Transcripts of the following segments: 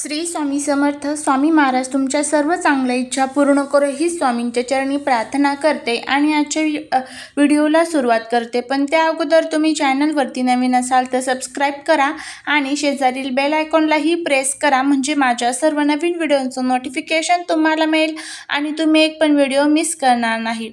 श्री स्वामी समर्थ स्वामी महाराज तुमच्या सर्व चांगल्या इच्छा पूर्ण करो ही स्वामींच्या चरणी प्रार्थना करते आणि आजच्या व्हिडिओला सुरुवात करते. पण त्या अगोदर तुम्ही चॅनलवरती नवीन असाल तर सबस्क्राईब करा आणि शेजारील बेल आयकॉनलाही प्रेस करा. म्हणजे माझ्या सर्व नवीन व्हिडिओचं नोटिफिकेशन तुम्हाला मिळेल आणि तुम्ही एक पण व्हिडिओ मिस करणार नाही.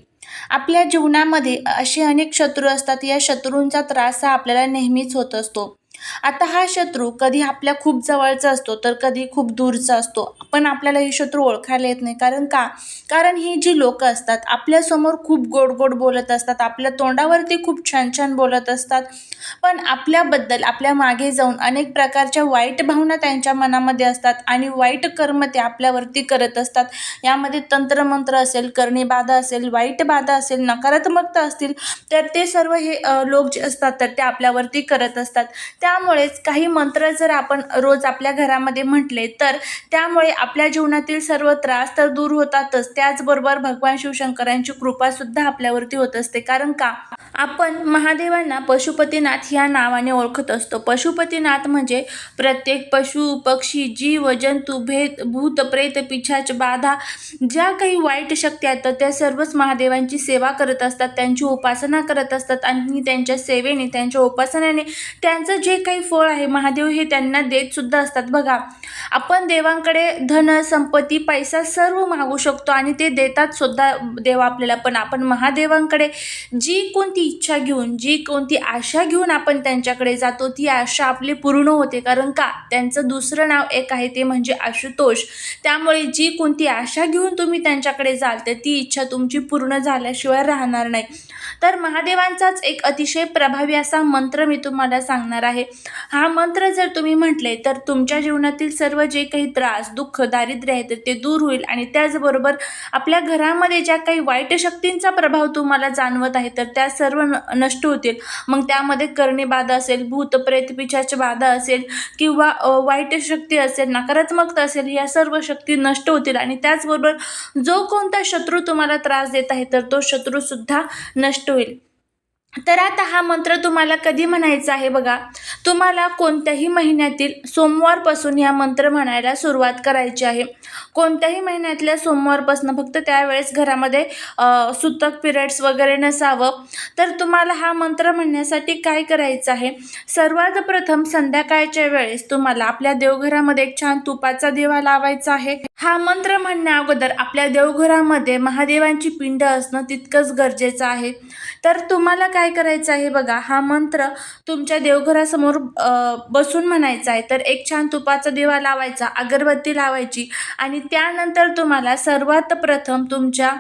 आपल्या जीवनामध्ये असे अनेक शत्रू असतात. या शत्रूंचा त्रास हा आपल्याला नेहमीच होत असतो. आता हा शत्रू कधी आपल्या खूप जवळचा असतो तर कधी खूप दूरचा असतो. पण आपल्याला ही शत्रू ओळखायला येत नाही. कारण का? कारण ही जी लोक असतात आपल्यासमोर खूप गोड गोड बोलत असतात आपल्या तोंडावरती खूप छान छान बोलत असतात. पण आपल्याबद्दल आपल्या मागे जाऊन अनेक प्रकारच्या वाईट भावना त्यांच्या मनामध्ये असतात आणि वाईट कर्म ते आपल्यावरती करत असतात. यामध्ये तंत्रमंत्र असेल करणीबाधा असेल वाईट बाधा असेल नकारात्मकता असतील तर ते सर्व हे लोक जे असतात तर ते आपल्यावरती करत असतात. त्या त्यामुळेच काही मंत्र जर आपण रोज आपल्या घरामध्ये म्हटले तर त्यामुळे आपल्या जीवनातील सर्व त्रास तर दूर होतातच. त्याचबरोबर भगवान शिवशंकरांची कृपासुद्धा आपल्यावरती होत असते. कारण का? आपण महादेवांना पशुपतीनाथ ह्या नावाने ओळखत असतो. पशुपतीनाथ म्हणजे प्रत्येक पशु पक्षी जीव जंतू भेद भूत प्रेत पिछाच बाधा ज्या काही वाईट शक्ती आहेत त्या सर्वच महादेवांची सेवा करत असतात त्यांची उपासना करत असतात आणि त्यांच्या सेवेने त्यांच्या उपासनाने त्यांचं जे काही फळ आहे महादेव हे त्यांना देत सुद्धा असतात. बघा आपण देवांकडे धन संपत्ती पैसा सर्व मागू शकतो आणि ते देतात सुद्धा देव आपल्याला. पण आपण महादेवांकडे जी कोणती इच्छा घेऊन जी कोणती आशा घेऊन आपण त्यांच्याकडे जातो ती आशा आपली पूर्ण होते. कारण का? त्यांचं दुसरं नाव एक आहे ते म्हणजे आशुतोष. त्यामुळे जी कोणती आशा घेऊन तुम्ही त्यांच्याकडे जाल तर ती इच्छा तुमची पूर्ण झाल्याशिवाय राहणार नाही. तर महादेवांचाच एक अतिशय प्रभावी असा मंत्र मी तुम्हाला सांगणार आहे. हा मंत्र जर तुम्ही म्हटले तर तुमच्या जीवनातील सर्व जे काही त्रास दुःख दारिद्र्य आहे तर ते दूर होईल. आणि त्याचबरोबर आपल्या घरामध्ये ज्या काही वाईट शक्तींचा प्रभाव तुम्हाला जाणवत आहे तर त्या सर्व सर्व नष्ट होतील. मग त्यामध्ये करणी बाधा असेल भूत प्रेत पिशाची बाधा असेल किंवा वाईट शक्ती असेल नकारात्मकता असेल या सर्व शक्ती नष्ट होतील आणि त्याचबरोबर जो कोणता शत्रू तुम्हाला त्रास देत आहे तर तो शत्रूसुद्धा नष्ट होईल. तर आता हा मंत्र तुम्हाला कधी म्हणायचा आहे बघा. तुम्हाला कोणत्याही महिन्यातील सोमवारपासून या मंत्र म्हणायला सुरुवात करायची आहे. कोणत्याही महिन्यातल्या सोमवारपासून फक्त त्यावेळेस घरामध्ये सुतक पिरियड्स वगैरे नसावं. तर तुम्हाला हा मंत्र म्हणण्यासाठी काय करायचं आहे? सर्वात प्रथम संध्याकाळच्या वेळेस तुम्हाला आपल्या देवघरामध्ये एक छान तुपाचा दिवा लावायचा आहे. हा मंत्र म्हणण्या अगोदर आपल्या देवघरामध्ये महादेवांची पिंड असणं तितकंच गरजेचं आहे. तर तुम्हाला काय करायचं आहे बघा हा मंत्र तुमच्या देवघरासमोर बसून म्हणायचा आहे. तर एक छान तुपाचा दिवा लावायचा अगरबत्ती लावायची आणि त्यानंतर तुम्हाला सर्वात प्रथम तुमच्या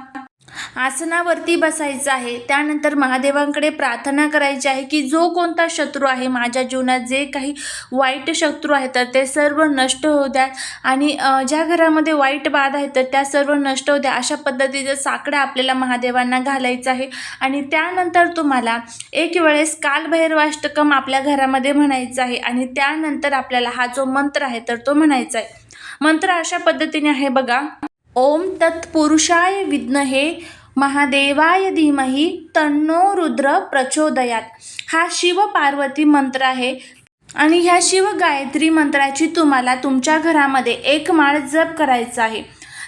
आसनावरती बसायचं आहे. त्यानंतर महादेवांकडे प्रार्थना करायची आहे की जो कोणता शत्रू आहे माझ्या जीवनात जे काही वाईट शत्रू आहेत तर ते सर्व नष्ट होऊ द्या. आणि ज्या घरामध्ये वाईट बाध आहेत तर त्या सर्व नष्ट होऊ द्या. अशा पद्धतीचं साकडं आपल्याला महादेवांना घालायचं आहे. आणि त्यानंतर तुम्हाला एक वेळेस कालभैरवाष्टकम आपल्या घरामध्ये म्हणायचं आहे. आणि त्यानंतर आपल्याला हा जो मंत्र आहे तर तो म्हणायचा आहे. मंत्र अशा पद्धतीने आहे बघा. ओम तत्पुरुषाय विद्महे महादेवाय धीमही तन्नो रुद्र प्रचोदयात. हा शिव पार्वती मंत्र आहे. आणि ह्या शिव गायत्री मंत्राची तुम्हाला तुमच्या घरामध्ये एक माळ जप करायचा आहे.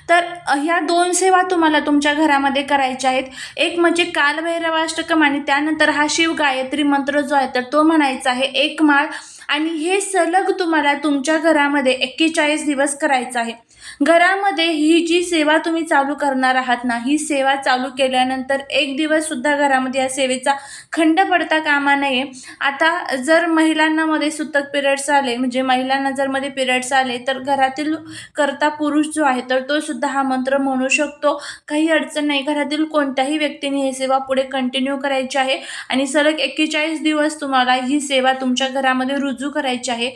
तर ह्या दोन सेवा तुम्हाला तुमच्या घरामध्ये करायच्या आहेत. एक म्हणजे कालभैरवाष्टकम आणि त्यानंतर हा शिव गायत्री मंत्र जो आहे तर तो म्हणायचा आहे एक माळ. आणि हे सलग तुम्हाला तुमच्या घरामध्ये एक्केचाळीस दिवस करायचं आहे. घरामध्ये ही जी सेवा तुम्ही चालू करणार आहात ना ही सेवा चालू केल्यानंतर एक दिवससुद्धा घरामध्ये या सेवेचा खंड पडता कामा नये. आता जर महिलांना मध्ये सुतक पिरियड्स आले म्हणजे महिलांना जर मध्ये पिरियड्स आले तर घरातील करता पुरुष जो आहे तर तो सुद्धा हा मंत्र म्हणू शकतो. काही अडचण नाही. घरातील कोणत्याही व्यक्तीने ही सेवा पुढे कंटिन्यू करायची आहे. आणि सलग एक्केचाळीस दिवस तुम्हाला ही सेवा तुमच्या घरामध्ये रुजू करायची आहे.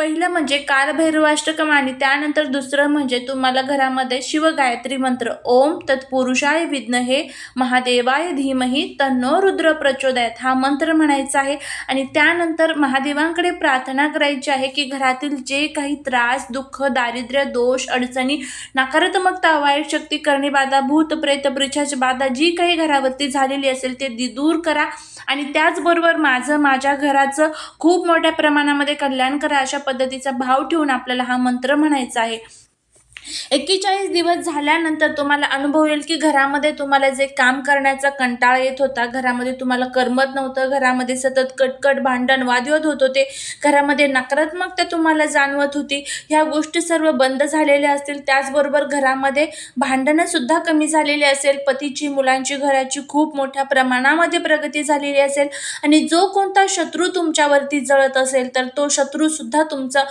पहिलं म्हणजे कालभैरवाष्टकम आणि त्यानंतर दुसरं म्हणजे तुम्हाला घरामध्ये शिवगायत्री मंत्र ओम तत्पुरुषाय विघ्न हे महादेवाय धीमही तन्नो रुद्र प्रचोदयात हा मंत्र म्हणायचा आहे. आणि त्यानंतर महादेवांकडे प्रार्थना करायची आहे की घरातील जे काही त्रास दुःख दारिद्र्य दोष अडचणी नकारात्मकता वाईट शक्ती करणी बाधा भूत प्रेत प्रिछाच बाधा जी काही घरावरती झालेली असेल ते दि- दूर करा. आणि त्याचबरोबर माझं माझ्या घराचं खूप मोठ्या प्रमाणामध्ये कल्याण करा. अशा पद्धतीचा भाव ठेवून आपल्याला हा मंत्र म्हणायचा आहे. एक्केचाळीस दिवस झाल्यानंतर तुम्हाला अनुभव येईल की घरामध्ये तुम्हाला जे काम करण्याचा कंटाळा येत होता घरामध्ये तुम्हाला करमत नव्हतं घरामध्ये सतत कटकट भांडण वादविवाद होत होते घरामध्ये नकारात्मकता तुम्हाला जाणवत होती ह्या गोष्टी सर्व बंद झालेल्या असतील त्याचबरोबर घरामध्ये भांडणंसुद्धा कमी झालेली असेल पतीची मुलांची घराची खूप मोठ्या प्रमाणामध्ये प्रगती झालेली असेल आणि जो कोणता शत्रू तुमच्यावरती जळत असेल तर तो शत्रूसुद्धा तुमचा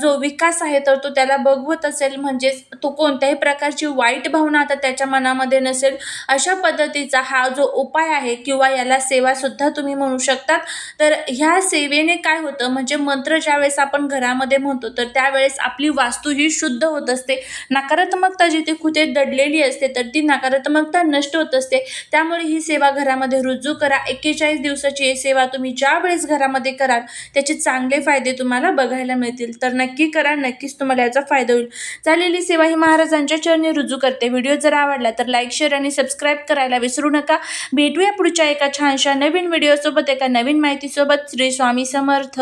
जो विकास आहे तर तो त्याला बघवत असेल. म्हणजेच तो कोणत्याही प्रकारची वाईट भावना आता त्याच्या मनामध्ये नसेल अशा पद्धतीचा हा जो उपाय आहे किंवा याला सेवासुद्धा तुम्ही म्हणू शकतात. तर ह्या सेवेने काय होतं म्हणजे मंत्र ज्यावेळेस आपण घरामध्ये म्हणतो तर त्यावेळेस आपली वास्तू ही शुद्ध होत असते. नकारात्मकता जिथे कुठे दडलेली असते तर ती नकारात्मकता नष्ट होत असते. त्यामुळे ही सेवा घरामध्ये रुजू करा. एक्केचाळीस दिवसाची ही सेवा तुम्ही ज्या वेळेस घरामध्ये कराल त्याचे चांगले फायदे तुम्हाला बघायला मिळतील. तर नक्की करा नक्कीच तुम्हाला याचा फायदा होईल. चालेल झालेली सेवा ही महाराजांच्या चरणी रुजू करते. व्हिडिओ जर आवडला तर लाईक शेअर आणि सबस्क्राईब करायला विसरू नका. भेटूया पुढच्या एका छानशा नवीन व्हिडिओसोबत एका नवीन माहितीसोबत. श्री स्वामी समर्थ.